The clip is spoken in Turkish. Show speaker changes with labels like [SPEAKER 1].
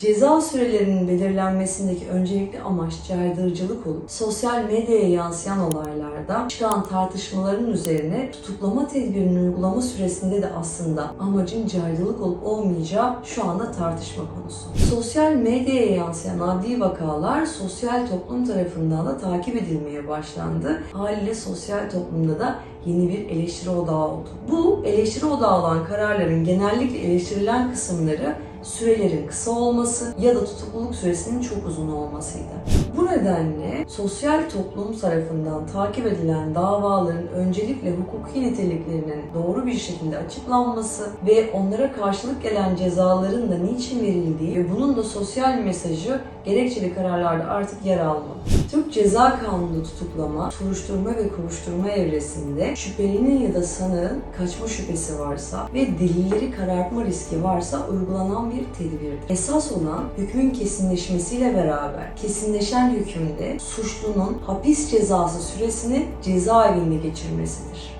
[SPEAKER 1] Ceza sürelerinin belirlenmesindeki öncelikli amaç caydırıcılık olup sosyal medyaya yansıyan olaylarda çıkan tartışmaların üzerine tutuklama tedbirinin uygulama süresinde de aslında amacın caydırılık olup olmayacağı şu anda tartışma konusu. Sosyal medyaya yansıyan adli vakalar sosyal toplum tarafından da takip edilmeye başlandı. Haliyle sosyal toplumda da yeni bir eleştiri odağı oldu. Bu eleştiri odağı olan kararların genellikle eleştirilen kısımları sürelerin kısa olması ya da tutukluluk süresinin çok uzun olmasıydı. Bu nedenle sosyal toplum tarafından takip edilen davaların öncelikle hukuki niteliklerinin doğru bir şekilde açıklanması ve onlara karşılık gelen cezaların da niçin verildiği ve bunun da sosyal mesajı gerekçeli kararlarda artık yer almalı. Türk Ceza Kanunu'nda tutuklama, soruşturma ve kovuşturma evresinde şüphelinin ya da sanığın kaçma şüphesi varsa ve delilleri karartma riski varsa uygulanan bir tedbirdir. Esas olan hükmün kesinleşmesiyle beraber kesinleşen hükümde suçlunun hapis cezası süresini cezaevinde geçirmesidir.